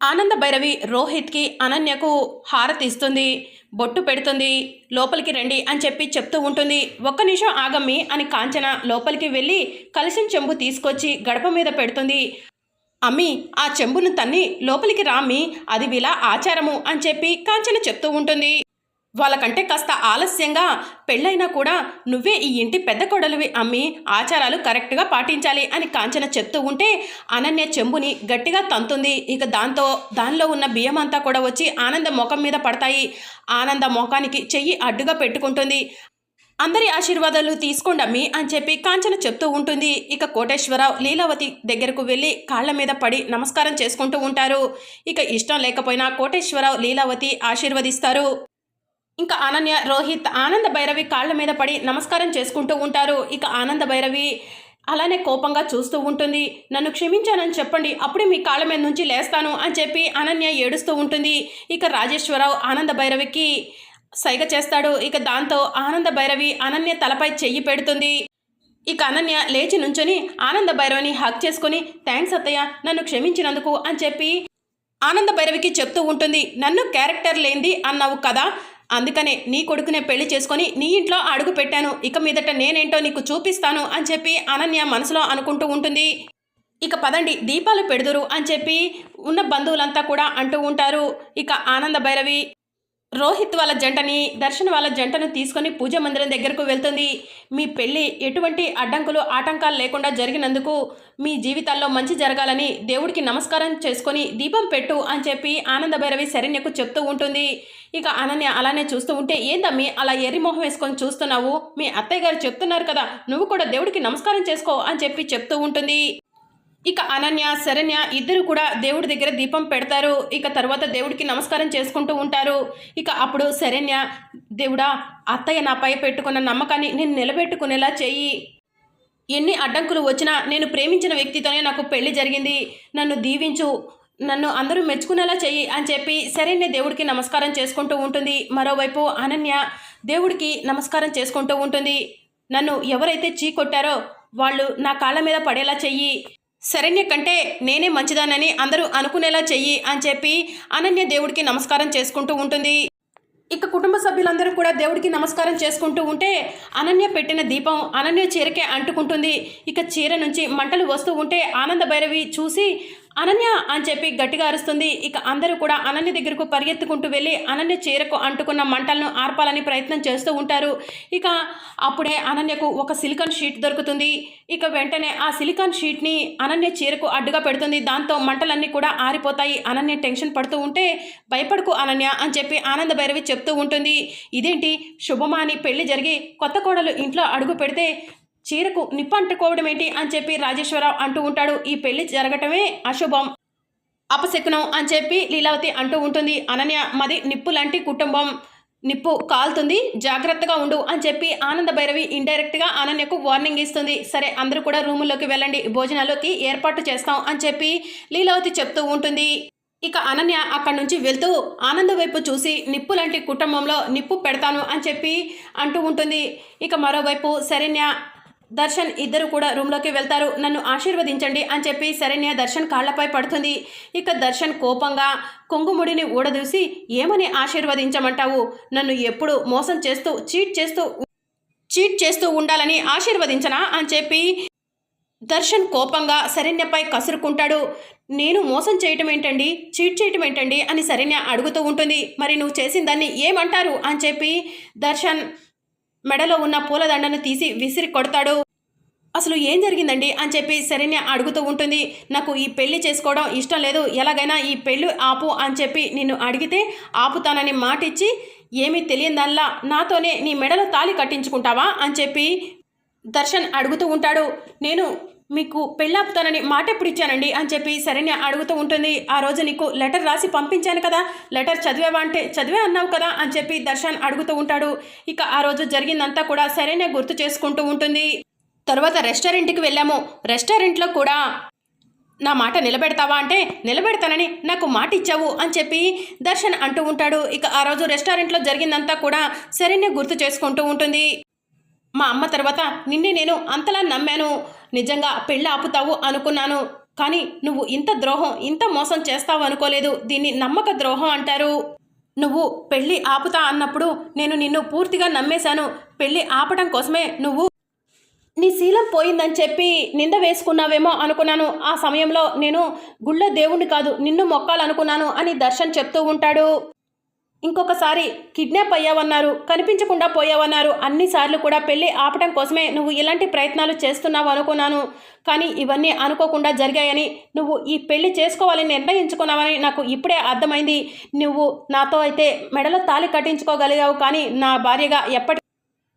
ఆనంద భైరవి రోహిత్కి అనన్యకు హారతి ఇస్తుంది బొట్టు పెడుతుంది. లోపలికి రండి అని చెప్పి చెప్తూ ఉంటుంది. ఒక్క నిమిషం ఆగమ్మి అని కాంచన లోపలికి వెళ్ళి కలిసిన చెంబు తీసుకొచ్చి గడప మీద పెడుతుంది. అమ్మి ఆ చెంబును తన్ని లోపలికి రామ్మి అది విలా ఆచారము అని చెప్పి కాంచన చెప్తూ ఉంటుంది. వాళ్ళకంటే కాస్త ఆలస్యంగా పెళ్ళైనా కూడా నువ్వే ఈ ఇంటి పెద్ద కొడలివి అమ్మి ఆచారాలు కరెక్ట్గా పాటించాలి అని కాంచన చెప్తూ ఉంటే అనన్య చెంబుని గట్టిగా తంతుంది. ఇక దాంతో దానిలో ఉన్న బియ్యం అంతా కూడా వచ్చి ఆనంద ముఖం మీద పడతాయి. ఆనంద ముఖానికి చెయ్యి అడ్డుగా పెట్టుకుంటుంది. అందరి ఆశీర్వాదాలు తీసుకోండి అమ్మి అని చెప్పి కాంచన చెప్తూ ఉంటుంది. ఇక కోటేశ్వరరావు లీలావతి దగ్గరకు వెళ్ళి కాళ్ళ మీద పడి నమస్కారం చేసుకుంటూ ఉంటారు. ఇక ఇష్టం లేకపోయినా కోటేశ్వరరావు లీలావతి ఆశీర్వదిస్తారు. ఇంకా అనన్య రోహిత్ ఆనంద భైరవి కాళ్ళ మీద పడి నమస్కారం చేసుకుంటూ ఉంటారు. ఇక ఆనంద భైరవి అలానే కోపంగా చూస్తూ ఉంటుంది. నన్ను క్షమించానని చెప్పండి అప్పుడే మీ కాళ్ళ మీద నుంచి లేస్తాను అని చెప్పి అనన్య ఏడుస్తూ ఉంటుంది. ఇక రాజేశ్వరరావు ఆనంద భైరవికి సైగ చేస్తాడు. ఇక దాంతో ఆనంద భైరవి అనన్య తలపై చెయ్యి పెడుతుంది. ఇక అనన్య లేచి నుంచొని ఆనంద భైరవిని హక్ చేసుకొని థ్యాంక్స్ అత్తయ్య నన్ను క్షమించినందుకు అని చెప్పి ఆనంద భైరవికి చెప్తూ ఉంటుంది. నన్ను క్యారెక్టర్ లేనిది అన్నావు కదా అందుకనే నీ కొడుకునే పెళ్ళి చేసుకొని నీ ఇంట్లో అడుగు పెట్టాను. ఇక మీదట నేనేంటో నీకు చూపిస్తాను అని చెప్పి అనన్య మనసులో అనుకుంటూ ఉంటుంది. ఇక పదండి దీపాలు పెడుదురు అని చెప్పి ఉన్న బంధువులంతా కూడా అంటూ ఉంటారు. ఇక ఆనంద భైరవి రోహిత్ వాళ్ళ జంటని దర్శన్ వాళ్ళ జంటను తీసుకొని పూజ మందిరం దగ్గరకు వెళ్తుంది. మీ పెళ్ళి ఎటువంటి అడ్డంకులు ఆటంకాలు లేకుండా జరిగినందుకు మీ జీవితాల్లో మంచి జరగాలని దేవుడికి నమస్కారం చేసుకొని దీపం పెట్టు అని చెప్పి ఆనంద భైరవి శరణ్యకు చెప్తూ ఉంటుంది. ఇక అనన్య అలానే చూస్తూ ఉంటే ఏందమ్మి అలా ఎర్రి మొహం వేసుకొని చూస్తున్నావు? మీ అత్తయ్య గారు చెప్తున్నారు కదా నువ్వు కూడా దేవుడికి నమస్కారం చేసుకో అని చెప్పి చెప్తూ ఉంటుంది. ఇక అనన్య శరణ్య ఇద్దరు కూడా దేవుడి దగ్గర దీపం పెడతారు. ఇక తర్వాత దేవుడికి నమస్కారం చేసుకుంటూ ఉంటారు. ఇక అప్పుడు శరణ్య దేవుడా అత్తయ్య నాపై పెట్టుకున్న నమ్మకాన్ని నేను నిలబెట్టుకునేలా చెయ్యి. ఎన్ని అడ్డంకులు వచ్చినా నేను ప్రేమించిన వ్యక్తితోనే నాకు పెళ్ళి జరిగింది. నన్ను దీవించు నన్ను అందరూ మెచ్చుకునేలా చెయ్యి అని చెప్పి శరణ్య దేవుడికి నమస్కారం చేసుకుంటూ ఉంటుంది. మరోవైపు అనన్య దేవుడికి నమస్కారం చేసుకుంటూ ఉంటుంది. నన్ను ఎవరైతే చీ కొట్టారో వాళ్ళు నా కాళ్ళ మీద పడేలా చెయ్యి. శరణ్య కంటే నేనే మంచిదానని అందరూ అనుకునేలా చెయ్యి అని చెప్పి అనన్య దేవుడికి నమస్కారం చేసుకుంటూ ఉంటుంది. ఇక కుటుంబ సభ్యులందరూ కూడా దేవుడికి నమస్కారం చేసుకుంటూ ఉంటే అనన్య పెట్టిన దీపం అనన్య చీరకే అంటుకుంటుంది. ఇక చీర నుంచి మంటలు వస్తూ ఉంటే ఆనంద భైరవి చూసి అనన్య అని చెప్పి గట్టిగా అరుస్తుంది. ఇక అందరూ కూడా అనన్య దగ్గరకు పరిగెత్తుకుంటూ వెళ్ళి అనన్య చీరకు అంటుకున్న మంటలను ఆర్పాలని ప్రయత్నం చేస్తూ ఉంటారు. ఇక అప్పుడే అనన్యకు ఒక సిలికాన్ షీట్ దొరుకుతుంది. ఇక వెంటనే ఆ సిలికాన్ షీట్ని అనన్య చీరకు అడ్డుగా పెడుతుంది. దాంతో మంటలన్నీ కూడా ఆరిపోతాయి. అనన్య టెన్షన్ పడుతూ ఉంటే భయపడకు అనన్య అని చెప్పి ఆనంద భైరవి చెప్తూ ఉంటుంది. ఇదేంటి? శుభమాని పెళ్ళి జరిగి కొత్త కోడలు ఇంట్లో అడుగు పెడితే చీరకు నిప్పు అంటుకోవడం ఏంటి అని చెప్పి రాజేశ్వరరావు అంటూ ఉంటాడు. ఈ పెళ్ళి జరగటమే అశుభం. అపశకునం అని చెప్పి లీలావతి అంటూ ఉంటుంది. అనన్య మది నిప్పు లాంటి కుటుంబం. నిప్పు కాలుతుంది. జాగ్రత్తగా ఉండు అని చెప్పి ఆనంద భైరవి ఇండైరెక్ట్గా అనన్యకు వార్నింగ్ ఇస్తుంది. సరే అందరూ కూడా రూముల్లోకి వెళ్ళండి. భోజనాల్లోకి ఏర్పాటు చేస్తాం అని చెప్పి లీలావతి చెప్తూ ఉంటుంది. ఇక అనన్య అక్కడి నుంచి వెళ్తూ ఆనంద వైపు చూసి నిప్పు లాంటి కుటుంబంలో నిప్పు పెడతాను అని చెప్పి అంటూ ఉంటుంది. ఇక మరోవైపు శరణ్య దర్శన్ ఇద్దరు కూడా రూమ్లోకి వెళ్తారు. నన్ను ఆశీర్వదించండి అని చెప్పి శరణ్య దర్శన్ కాళ్ళపై పడుతుంది. ఇక దర్శన్ కోపంగా కొంగుముడిని ఊడదూసి ఏమని ఆశీర్వదించమంటావు? నన్ను ఎప్పుడు మోసం చేస్తూ చీట్ చేస్తూ చీట్ చేస్తూ ఉండాలని ఆశీర్వదించనా? అని చెప్పి దర్శన్ కోపంగా శరణ్యపై కసురుకుంటాడు. నేను మోసం చేయటం ఏంటండి? చీట్ చేయటం ఏంటండి? అని శరణ్య అడుగుతూ ఉంటుంది. మరి నువ్వు చేసిన దాన్ని ఏమంటారు? అని చెప్పి దర్శన్ మెడలో ఉన్న పూలదండను తీసి విసిరి కొడతాడు. అసలు ఏం జరిగిందండి? అని చెప్పి శరణ్య అడుగుతూ ఉంటుంది. నాకు ఈ పెళ్ళి చేసుకోవడం ఇష్టం లేదు. ఎలాగైనా ఈ పెళ్ళి ఆపు అని చెప్పి నిన్ను అడిగితే ఆపుతానని మాటిచ్చి ఏమీ తెలియదల్లా నాతోనే నీ మెడలో తాళి కట్టించుకుంటావా? అని చెప్పి దర్శన్ అడుగుతూ ఉంటాడు. నేను మీకు పెళ్ళాపుతానని మాట ఎప్పుడు ఇచ్చానండి అని చెప్పి శరణ్య అడుగుతూ ఉంటుంది. ఆ రోజు నీకు లెటర్ రాసి పంపించాను కదా. లెటర్ చదివేవా అంటే చదివే అన్నావు కదా అని చెప్పి దర్శన్ అడుగుతూ ఉంటాడు. ఇక ఆ రోజు జరిగిందంతా కూడా శరణ్య గుర్తు చేసుకుంటూ ఉంటుంది. తర్వాత రెస్టారెంట్కి వెళ్ళాము. రెస్టారెంట్లో కూడా నా మాట నిలబెడతావా అంటే నిలబెడతానని నాకు మాట ఇచ్చావు అని చెప్పి దర్శన్ అంటూ ఉంటాడు. ఇక ఆ రోజు రెస్టారెంట్లో జరిగిందంతా కూడా శరణ్య గుర్తు చేసుకుంటూ ఉంటుంది. మా అమ్మ తర్వాత నిన్నే నేను అంతలా నమ్మాను. నిజంగా పెళ్ళి ఆపుతావు అనుకున్నాను. కానీ నువ్వు ఇంత ద్రోహం ఇంత మోసం చేస్తావు అనుకోలేదు. దీన్ని నమ్మక ద్రోహం అంటారు. నువ్వు పెళ్ళి ఆపుతా అన్నప్పుడు నేను నిన్ను పూర్తిగా నమ్మేశాను. పెళ్ళి ఆపటం కోసమే నువ్వు నీ శీలం పోయిందని చెప్పి నింద వేసుకున్నావేమో అనుకున్నాను. ఆ సమయంలో నేను గుళ్ళ దేవుణ్ణి కాదు నిన్ను మొక్కాలనుకున్నాను అని దర్శన్ చెప్తూ ఉంటాడు. ఇంకొకసారి కిడ్నాప్ అయ్యావన్నారు కనిపించకుండా పోయావన్నారు. అన్నిసార్లు కూడా పెళ్ళి ఆపటం కోసమే నువ్వు ఇలాంటి ప్రయత్నాలు చేస్తున్నావు అనుకున్నాను. కానీ ఇవన్నీ అనుకోకుండా జరిగాయని నువ్వు ఈ పెళ్ళి చేసుకోవాలని నిర్ణయించుకున్నావని నాకు ఇప్పుడే అర్థమైంది. నువ్వు నాతో అయితే మెడలో తాళి కట్టించుకోగలిగావు కానీ నా భార్యగా ఎప్పటి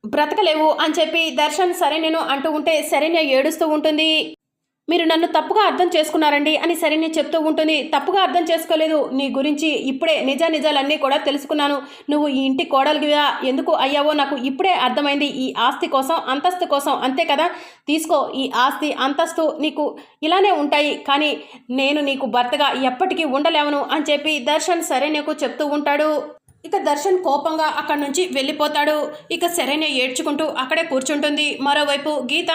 బ్రతకలేవు అని చెప్పి దర్శన్ సరే నేను అంటూ ఉంటే సరైన ఏడుస్తూ ఉంటుంది. మీరు నన్ను తప్పుగా అర్థం చేసుకున్నారండి అని సరిని చెప్తూ ఉంటుంది. తప్పుగా అర్థం చేసుకోలేదు. నీ గురించి ఇప్పుడే నిజ నిజాలన్నీ కూడా తెలుసుకున్నాను. నువ్వు ఈ ఇంటి కోడలిగా ఎందుకు అయ్యావో నాకు ఇప్పుడే అర్థమైంది. ఈ ఆస్తి కోసం అంతస్తు కోసం అంతే కదా? తీసుకో ఈ ఆస్తి అంతస్తు నీకు ఇలానే ఉంటాయి. కానీ నేను నీకు భర్తగా ఎప్పటికీ ఉండలేవను అని చెప్పి దర్శన్ శరణ్యకు చెప్తూ ఉంటాడు. ఇక దర్శన్ కోపంగా అక్కడి నుంచి వెళ్ళిపోతాడు. ఇక శరణ్య ఏడ్చుకుంటూ అక్కడే కూర్చుంటుంది. మరోవైపు గీత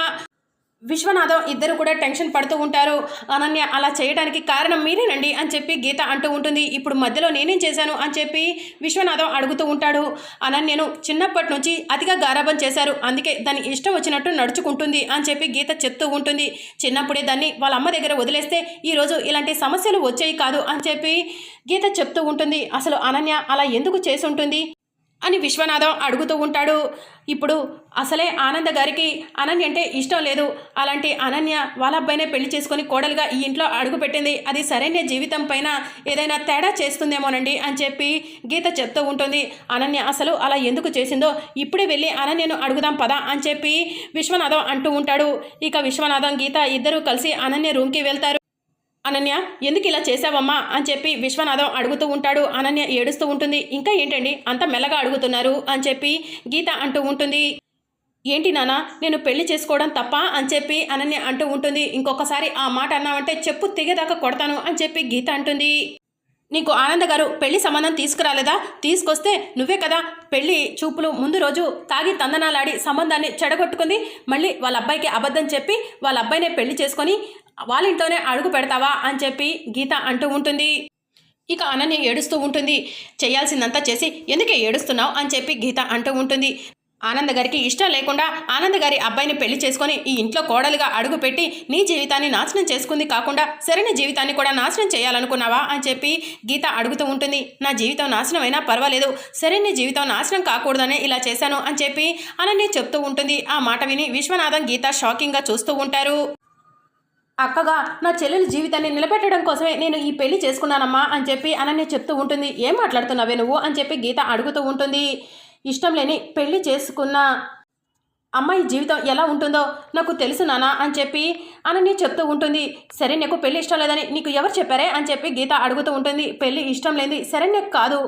విశ్వనాథం ఇద్దరు కూడా టెన్షన్ పడుతూ ఉంటారు. అనన్య అలా చేయడానికి కారణం మీరేనండి అని చెప్పి గీత అంటూ ఉంటుంది. ఇప్పుడు మధ్యలో నేనేం చేశాను అని చెప్పి విశ్వనాథం అడుగుతూ ఉంటాడు. అనన్యను చిన్నప్పటి నుంచి అతిగా గారాబం చేశారు. అందుకే దాని ఇష్టం వచ్చినట్టు నడుచుకుంటుంది అని చెప్పి గీత చెప్తూ ఉంటుంది. చిన్నప్పుడే దాన్ని వాళ్ళ అమ్మ దగ్గర వదిలేస్తే ఈరోజు ఇలాంటి సమస్యలు వచ్చాయి కాదు అని చెప్పి గీత చెప్తూ ఉంటుంది. అసలు అనన్య అలా ఎందుకు చేసి ఉంటుంది? అని విశ్వనాథం అడుగుతూ ఉంటాడు. ఇప్పుడు అసలే ఆనంద గారికి అనన్య అంటే ఇష్టం లేదు. అలాంటి అనన్య వాళ్ళ అబ్బాయినే పెళ్ళి చేసుకొని కోడలుగా ఈ ఇంట్లో అడుగు పెట్టింది. అది సరైన జీవితం పైన ఏదైనా తేడా చేస్తుందేమోనండి అని చెప్పి గీత చెప్తూ ఉంటుంది. అనన్య అసలు అలా ఎందుకు చేసిందో ఇప్పుడే వెళ్ళి అనన్యను అడుగుదాం పదా అని చెప్పి విశ్వనాథం అంటూ ఉంటాడు. ఇక విశ్వనాథం గీత ఇద్దరూ కలిసి అనన్య రూమ్కి వెళ్తారు. అనన్య ఎందుకు ఇలా చేసావమ్మా అని చెప్పి విశ్వనాథం అడుగుతూ ఉంటాడు. అనన్య ఏడుస్తూ ఉంటుంది. ఇంకా ఏంటండి? అంత మెల్లగా అడుగుతున్నారు అని చెప్పి గీత అంటూ ఉంటుంది. ఏంటి నాన్న? నేను పెళ్ళి చేసుకోవడం తప్ప? అని చెప్పి అనన్య అంటూ ఉంటుంది. ఇంకొకసారి ఆ మాట అన్నావంటే చెప్పు తెగేదాకా కొడతాను అని చెప్పి గీత అంటుంది. నీకు ఆనంద గారు పెళ్ళి సంబంధం తీసుకురాలేదా? తీసుకొస్తే నువ్వే కదా పెళ్ళి చూపులు ముందు రోజు తాగి తందనాలాడి సంబంధాన్ని చెడగొట్టుకుంది. మళ్ళీ వాళ్ళ అబ్బాయికి అబద్ధం చెప్పి వాళ్ళ అబ్బాయినే పెళ్ళి చేసుకొని వాళ్ళ ఇంట్లోనే అడుగు పెడతావా అని చెప్పి గీత అంటూ ఉంటుంది. ఇక అనన్య ఏడుస్తూ ఉంటుంది. చేయాల్సిందంతా చేసి ఎందుకే ఏడుస్తున్నావు అని చెప్పి గీత అంటూ ఉంటుంది. ఆనంద్ గారికి ఇష్టం లేకుండా ఆనంద్ గారి అబ్బాయిని పెళ్ళి చేసుకొని ఈ ఇంట్లో కోడలుగా అడుగు పెట్టి నీ జీవితాన్ని నాశనం చేసుకుంది కాకుండా సరైన జీవితాన్ని కూడా నాశనం చేయాలనుకున్నావా అని చెప్పి గీత అడుగుతూ ఉంటుంది. నా జీవితం నాశనం అయినా పర్వాలేదు. సరైన జీవితం నాశనం కాకూడదనే ఇలా చేశాను అని చెప్పి అనన్య చెప్తూ ఉంటుంది. ఆ మాట విని విశ్వనాథం గీత షాకింగ్గా చూస్తూ ఉంటారు. అక్కగా నా చెల్లెలి జీవితాన్ని నిలబెట్టడం కోసమే నేను ఈ పెళ్ళి చేసుకున్నానమ్మా అని చెప్పి అనన్య చెప్తూ ఉంటుంది. ఏం మాట్లాడుతున్నావే నువ్వు? అని చెప్పి గీత అడుగుతూ ఉంటుంది. ఇష్టం లేని పెళ్ళి చేసుకున్న అమ్మాయి జీవితం ఎలా ఉంటుందో నాకు తెలుసు నానా అని చెప్పి అనని చెప్తూ ఉంటుంది. సరే నీకు పెళ్ళి ఇష్టం లేదని నీకు ఎవరు చెప్పారే అని చెప్పి గీత అడుగుతూ ఉంటుంది. పెళ్ళి ఇష్టం లేని శరణ్య కాదు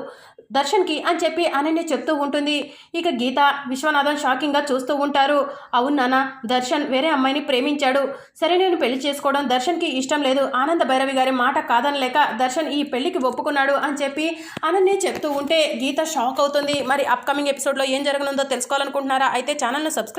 దర్శన్కి అని చెప్పి అనన్య చెప్తూ ఉంటుంది. ఇక గీత విశ్వనాథం షాకింగ్గా చూస్తూ ఉంటారు. అవును నాన్న దర్శన్ వేరే అమ్మాయిని ప్రేమించాడు. సరే నేను పెళ్ళి చేసుకోవడం దర్శన్కి ఇష్టం లేదు. ఆనంద భైరవి గారి మాట కాదనలేక దర్శన్ ఈ పెళ్ళికి ఒప్పుకున్నాడు అని చెప్పి అనన్య చెప్తూ ఉంటే గీత షాక్ అవుతుంది. మరి అప్కమింగ్ ఎపిసోడ్లో ఏం జరగనుందో తెలుసుకోవాలనుకుంటున్నారా? అయితే ఛానల్ను సబ్స్క్రైబ్